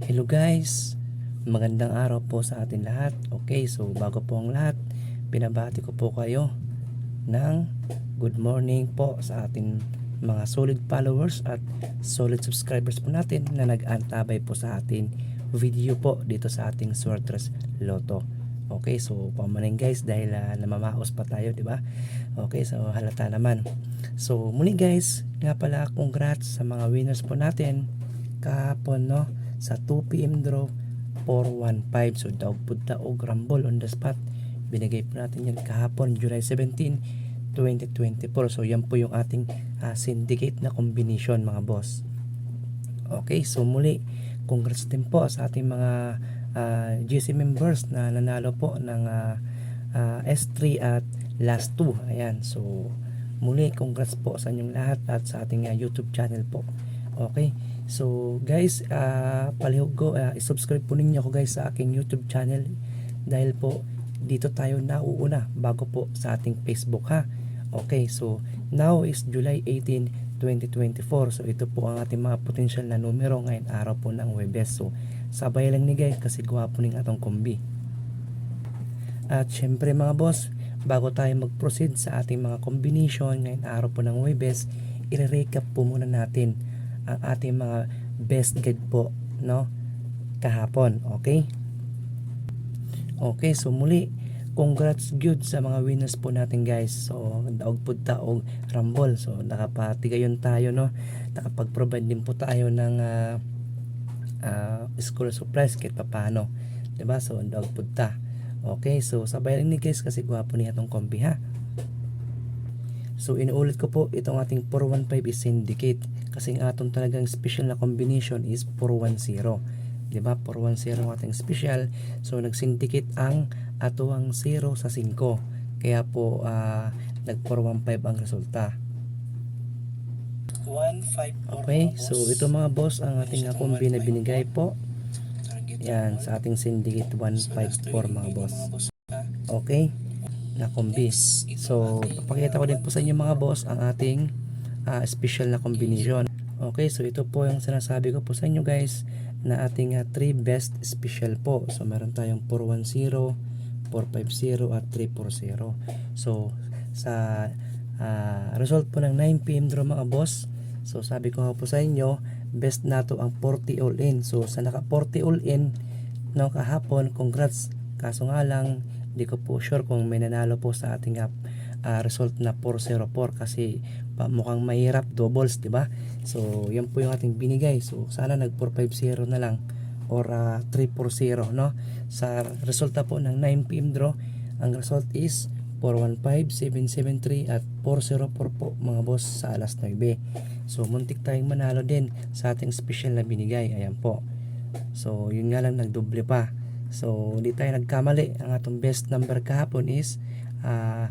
Hello guys, magandang araw po sa atin lahat. Okay, so bago po ang lahat, binabati ko po kayo ng good morning po sa ating mga solid followers at solid subscribers po natin na nag-antabay po sa ating video po dito sa ating Sortress Lotto. Okay, so pamanin guys dahil uh, namamaos pa tayo, di ba? Okay, so halata naman. So muli guys, nga pala congrats sa mga winners po natin kahapon no sa 2 PM draw 415 so daog punta og rumble on the spot. Binigay po natin yan kahapon July 17 2024 so yan po yung ating ah, syndicate na combination mga boss. Okay so muli congrats din po sa ating mga ah, GC members na nanalo po ng ah, ah, S3 at last 2 ayan so muli congrats po sa inyong lahat at sa ating ah, YouTube channel po okay So guys, uh, palihog ko, uh, isubscribe po ninyo ako guys sa aking YouTube channel dahil po dito tayo nauuna bago po sa ating Facebook ha. Okay, so now is July 18, 2024. So ito po ang ating mga potential na numero ngayon araw po ng Webes. So sabay lang ni guys kasi gwapo ning atong kombi. At syempre mga boss, bago tayo mag-proceed sa ating mga combination ngayon araw po ng Webes, i-recap po muna natin ang ating mga best guide po no? Kahapon okay? Okay so muli congrats good sa mga winners po natin guys. So daog po taog rumble. So nakapatigayon tayo no? Nakapag-provide din po tayo ng uh, uh, school supplies kahit paano diba? So daog po ta okay so sabay lang ni guys kasi gwapo niya tong kombi ha? So inuulit ko po itong ating 415 is syndicate kasi ang atong talagang special na combination is 410. 'Di ba? 410 ang ating special. So nag-syndicate ang atuang 0 sa 5. Kaya po uh, nag 415 ang resulta. 154 Okay, so ito mga boss ang ating uh, kombi na binigay po. Yan sa ating syndicate 154 mga boss. Okay na kombi. So, papakita ko din po sa inyo mga boss ang ating uh, special na combination. Okay, so ito po yung sinasabi ko po sa inyo guys na ating 3 uh, best special po. So, meron tayong 410, 450 at 340. So, sa uh, result po ng 9pm draw mga boss, so sabi ko nga po sa inyo, best na to ang 40 all in. So, sa naka 40 all in, no, kahapon, congrats. Kaso nga lang, hindi ko po sure kung may nanalo po sa ating uh, result na 404 kasi pa, mukhang mahirap doubles, 'di ba? So, yan po yung ating binigay. So, sana nag 450 na lang or uh, 340, no? Sa resulta po ng 9 PM draw, ang result is 415, 773 at 404 po mga boss sa alas 9. So, muntik tayong manalo din sa ating special na binigay. Ayan po. So, yun nga lang nagdoble pa. So, hindi tayo nagkamali. Ang atong best number kahapon is uh,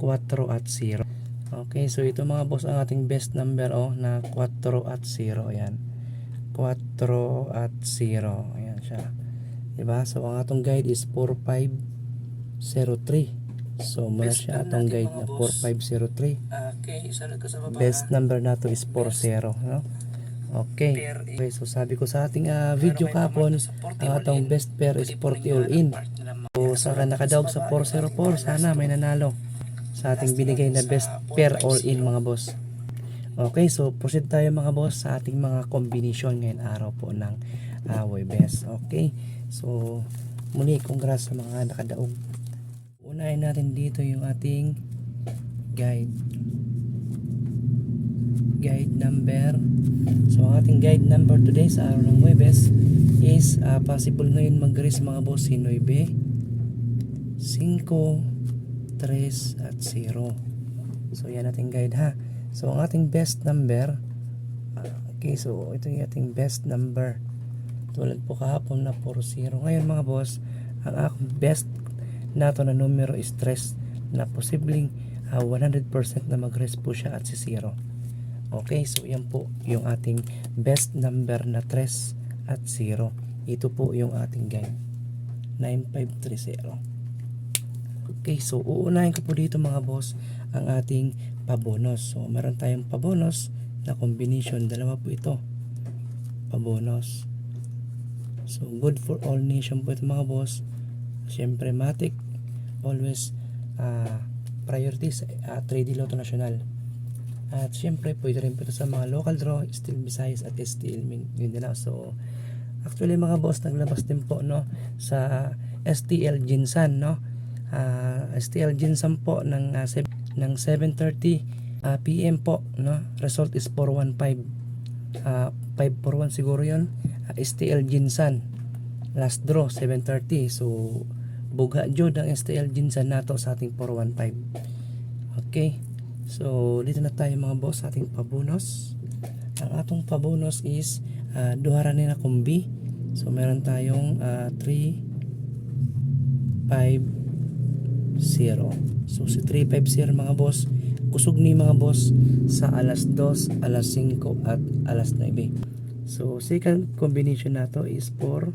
4 at 0. Okay, so ito mga boss ang ating best number oh, na 4 at 0. Ayan. 4 at 0. Ayan siya. Diba? So, ang atong guide is 4503. So, muna siya atong guide na 4503. Okay, isa lang ka sa baba. Best number na to is 40. No? Okay. okay. So sabi ko sa ating uh, video kapon, ang atong best pair is 40 all in. So saka nakadaog sa 404, sana may nanalo sa ating binigay na best pair all in mga boss. Okay, so proceed tayo mga boss sa ating mga combination ngayon araw po ng uh, Webes. Okay, so muli congrats sa mga nakadaog. Unahin natin dito yung ating guide guide number so ang ating guide number today sa araw ng Webes is uh, possible ngayon mag-raise mga boss si 9 5 3 at 0 so yan ating guide ha so ang ating best number uh, okay so ito yung ating best number tulad po kahapon na 4-0 ngayon mga boss ang aking best nato na numero is 3 na posibleng uh, 100% na mag-raise po siya at si 0 Okay, so yan po yung ating best number na 3 at 0. Ito po yung ating guide. 9530. Okay, so uunahin ko po dito mga boss ang ating pabonos. So meron tayong pabonos na combination. Dalawa po ito. Pabonos. So, good for all nation po ito mga boss. Siyempre, Matic, always ah, priority sa uh, 3D Lotto National. At siyempre, pwede rin po ito sa mga local draw, Steel Visayas at Min- Mindanao. So, actually mga boss, naglabas din po no, sa STL Jinsan, no? Ah, STL Jinsan po ng, ah, seb- ng 7.30 ah, PM po, no? Result is 415. Ah, 541 siguro yun. Ah, STL Jinsan. Last draw, 7.30. So, buga jud ang STL Jinsan nato sa ating 415. Okay. So, dito na tayo mga boss sa ating pabonus. Ang atong pabonus is uh, duhara nila kumbi. So, meron tayong ah, 3 5 0. So, si 350 mga boss, kusog ni mga boss sa alas 2, alas 5 at alas 9. So, second combination nato is 4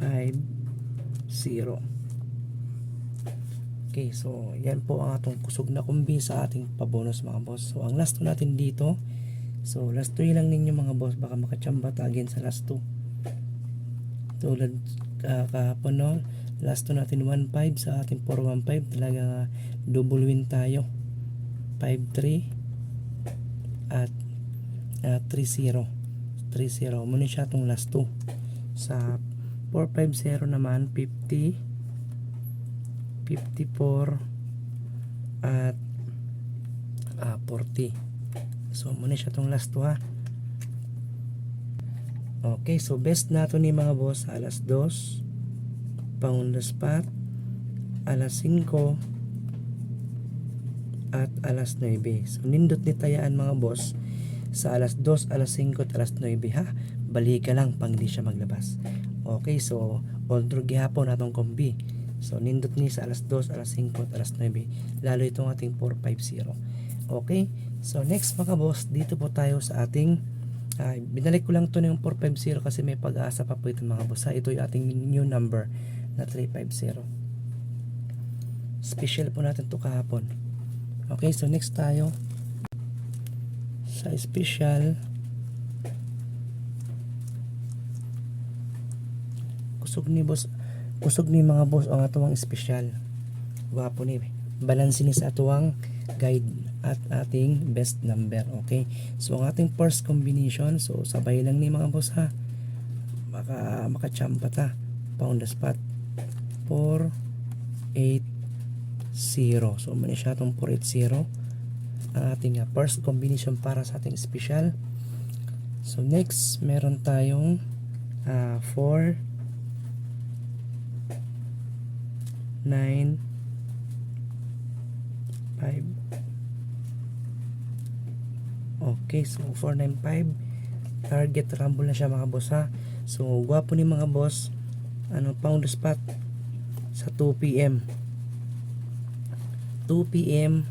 5 0. Okay, so yan po ang atong kusog na kumbi sa ating pabonus mga boss. So, ang last 2 natin dito, so last 2 lang ninyo mga boss, baka makachamba ta again sa last 2. Tulad uh, kahapon no, last 2 natin 1.5 sa ating 415, talaga double win tayo. 5-3 at uh, 3-0. 3-0. Muna siya itong last 2. Sa 4-5-0 naman, 50 54 at ah, 40 so muna siya tong last 2 ha okay so best nato ni mga boss alas 2 pound spot alas 5 at alas 9 so nindot ni tayaan mga boss sa alas 2, alas 5 at alas 9 ha balik ka lang pang di siya maglabas okay so all through gihapon atong kombi So, nindot ni sa alas 2, alas 5, at alas 9. Lalo itong ating 450. Okay? So, next mga boss, dito po tayo sa ating ah, binalik ko lang to yung 450 kasi may pag-asa pa po ito mga boss. Ito yung ating new number na 350. Special po natin to kahapon. Okay, so next tayo. Sa special. Kusog ni boss kusog ni mga boss ang atuwang espesyal gwapo ni balanse ni sa atuwang guide at ating best number okay? So ang ating first combination so sabay lang ni mga boss ha? Maka makachamba ta pound the spot 4 8 0 so mali siya itong 480 ang ating uh, first combination para sa ating special. So next meron tayong uh, 4 9 5 Okay, so 495 target rumble na siya mga boss ha. So gwapo ni mga boss. Ano pound spot sa 2 PM 2 PM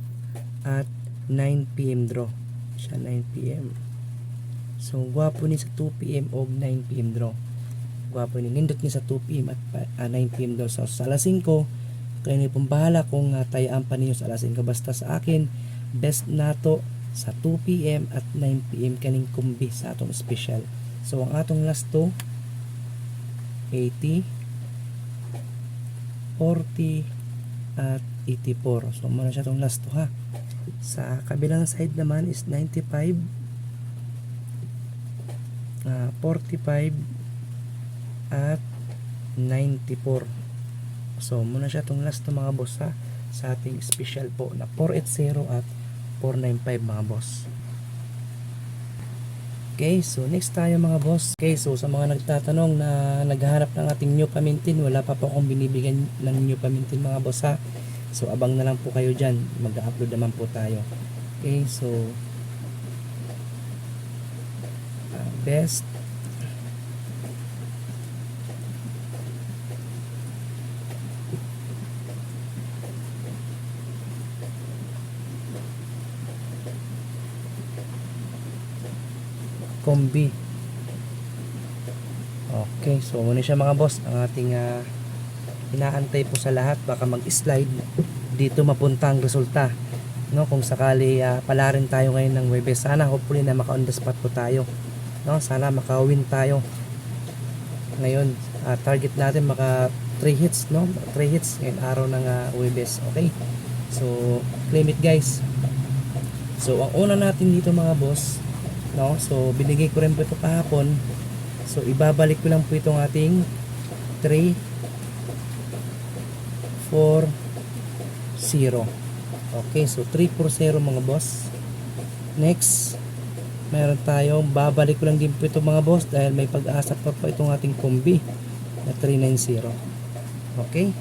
at 9 PM draw. Siya 9 PM so gwapo ni sa 2 PM o 9 PM draw. Gwapo ni nindot ni sa 2 PM at ah, 9 PM daw so, sa alas 5 kayo na pong bahala kung uh, tayaan pa ninyo sa alas 5 basta sa akin best nato sa 2 PM at 9 PM kaning kumbi sa atong special. So ang atong last 2 80 40 at 84 so muna siya itong last 2 ha? Sa kabilang side naman is 95 ah, 45 at 94 so muna siya itong last na mga boss ha? Sa ating special po na 480 at 495 mga boss Okay, so next tayo mga boss. Okay, so sa mga nagtatanong na naghahanap ng ating new pamintin, wala pa po akong binibigyan ng new pamintin mga boss ha. So abang na lang po kayo dyan. Mag-upload naman po tayo. Okay, so ah, best kombi okay so muna siya mga boss ang ating ah, inaantay po sa lahat baka mag-slide dito mapunta ang resulta no kung sakali ah, pala rin tayo ngayon ng Webes sana hopefully na maka on the spot po tayo no sana maka-win tayo Ngayon, ah, target natin maka 3 hits, no? 3 hits ngayon araw ng uh, Webes. Okay? So, claim it guys. So, ang una natin dito mga boss, no? So, binigay ko rin po ito kahapon. So, ibabalik ko lang po itong ating 3 4 0. Okay, so 3 4 0 mga boss. Next, meron tayong babalik ko lang din po ito mga boss dahil may pag-asa pa po itong ating kombi na 390. Okay?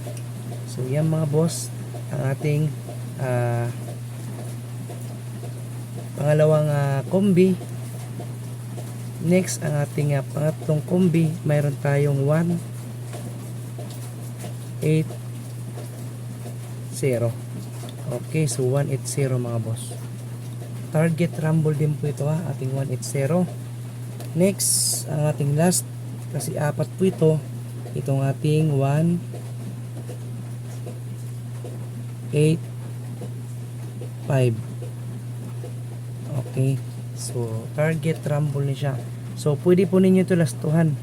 So, yan mga boss ang ating ah pangalawang ah, kombi next ang ating ah, pangatlong kombi mayroon tayong 1 8 0 okay so 180 mga boss target rumble din po ito ha ating 180 next ang ating last kasi apat po ito itong ating 1 8 5 Okay. So, target rumble ni siya. So, pwede po ninyo ito lastuhan.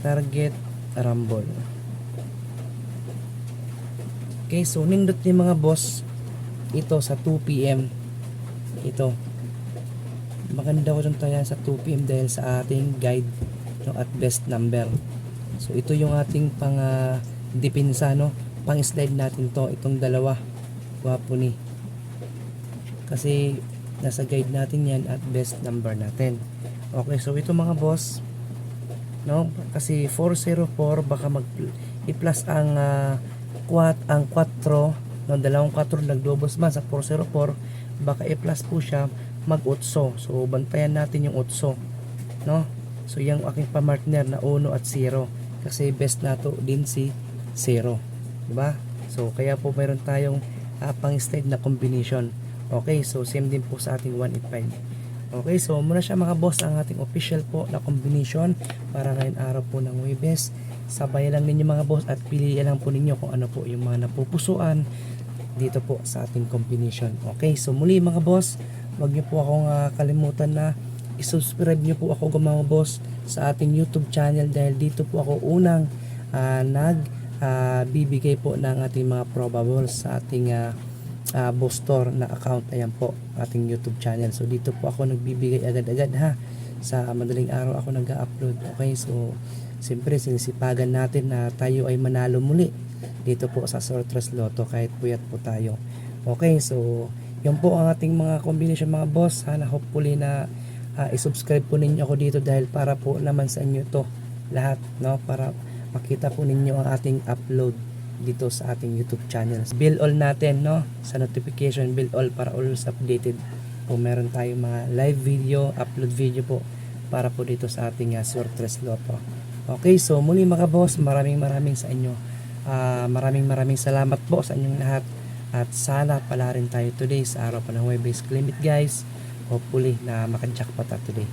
Target rumble. Okay, so nindot ni mga boss ito sa 2 p.m. Ito. Maganda ko itong tayan sa 2 p.m. dahil sa ating guide no, at best number. So, ito yung ating pang uh, dipinsa, no? Pang slide natin to. Itong dalawa. Gwapo ni kasi nasa guide natin yan at best number natin. Okay so ito mga boss no? Kasi 404 baka mag i-plus ang uh, ang 4 no? Dalawang 4 nagdobos man sa 404 baka i-plus po siya mag 8 so bantayan natin yung 8 no? So yung aking pamartner na 1 at 0 kasi best nato din si 0 diba so kaya po meron tayong uh, pang slide na combination Okay, so same din po sa ating 185. Okay, so muna siya mga boss ang ating official po na combination para ngayon araw po ng Webes. Sabay lang ninyo mga boss at piliin lang po ninyo kung ano po yung mga napupusuan dito po sa ating combination. Okay, so muli mga boss, wag niyo po akong uh, kalimutan na i-subscribe niyo po ako mga boss sa ating YouTube channel dahil dito po ako unang uh, nag uh, bibigay po ng ating mga probables sa ating uh, uh, Bookstore na account. Ayan po, ating YouTube channel. So, dito po ako nagbibigay agad-agad ha. Sa madaling araw ako nag-upload. Okay, so, siyempre sinisipagan natin na tayo ay manalo muli dito po sa Sortress Lotto kahit puyat po tayo. Okay, so, yun po ang ating mga combination mga boss. Sana hopefully na uh, isubscribe po ninyo ako dito dahil para po naman sa inyo to lahat, no? Para makita po ninyo ang ating upload dito sa ating YouTube channel. Bill all natin, no? Sa notification, bill all para always updated. Kung meron tayong mga live video, upload video po para po dito sa ating uh, Sortress Lotto. Okay, so muli mga boss, maraming maraming sa inyo. Uh, maraming maraming salamat po sa inyong lahat. At sana pala rin tayo today sa araw pa ng Webase Claim It guys. Hopefully na makajackpot tayo today.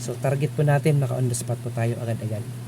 So target po natin, maka on the spot po tayo agad-agad.